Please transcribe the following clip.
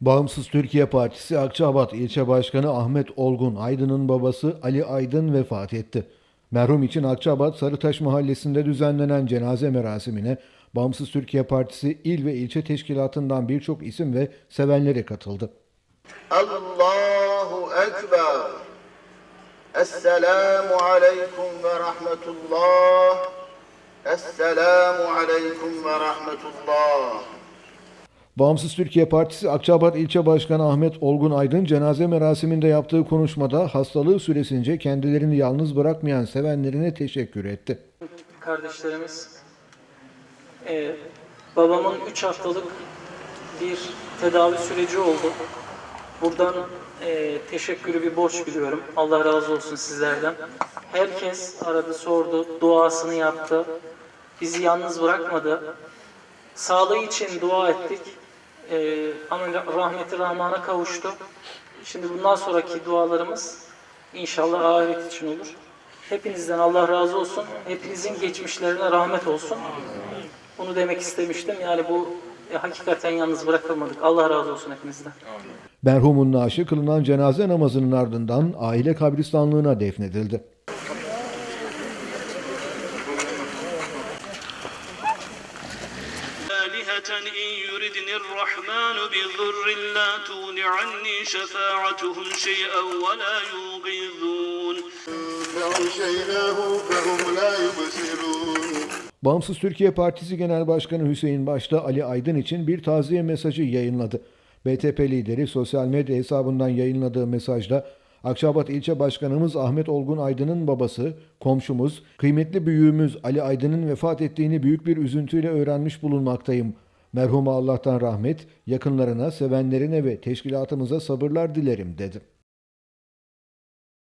Bağımsız Türkiye Partisi Akçabat İlçe Başkanı Ahmet Olgun Aydın'ın babası Ali Aydın vefat etti. Merhum için Akçabat Sarıtaş Mahallesi'nde düzenlenen cenaze merasimine Bağımsız Türkiye Partisi il ve ilçe teşkilatından birçok isim ve sevenleri katıldı. Allahu Ekber. Esselamu aleyküm ve rahmetullah. Esselamu aleyküm ve rahmetullah. Bağımsız Türkiye Partisi Akçabat İlçe Başkanı Ahmet Olgun Aydın cenaze merasiminde yaptığı konuşmada hastalığı süresince kendilerini yalnız bırakmayan sevenlerine teşekkür etti. kardeşlerimiz e, babamın 3 haftalık bir tedavi süreci oldu. Buradan e, teşekkürü bir borç biliyorum. Allah razı olsun sizlerden. Herkes aradı, sordu, duasını yaptı. Bizi yalnız bırakmadı. Sağlığı için dua ettik. E, ama rahmeti rahmana kavuştu. Şimdi bundan sonraki dualarımız inşallah ahiret için olur. Hepinizden Allah razı olsun. Hepinizin geçmişlerine rahmet olsun. Bunu demek istemiştim. Yani bu e, hakikaten yalnız bırakılmadık. Allah razı olsun hepinizden. Merhumun naaşı kılınan cenaze namazının ardından aile kabristanlığına defnedildi. آلهة إن يردني الرحمن بضر لا تغن عني شفاعتهم شيئا ولا ينقذون فأغشيناه فهم لا يبصرون. Bağımsız Türkiye Partisi Genel Başkanı Hüseyin Başta Ali Aydın için bir taziye mesajı yayınladı. BTP lideri sosyal medya hesabından yayınladığı mesajda Akçabat İlçe Başkanımız Ahmet Olgun Aydın'ın babası, komşumuz, kıymetli büyüğümüz Ali Aydın'ın vefat ettiğini büyük bir üzüntüyle öğrenmiş bulunmaktayım. Merhuma Allah'tan rahmet, yakınlarına, sevenlerine ve teşkilatımıza sabırlar dilerim dedi.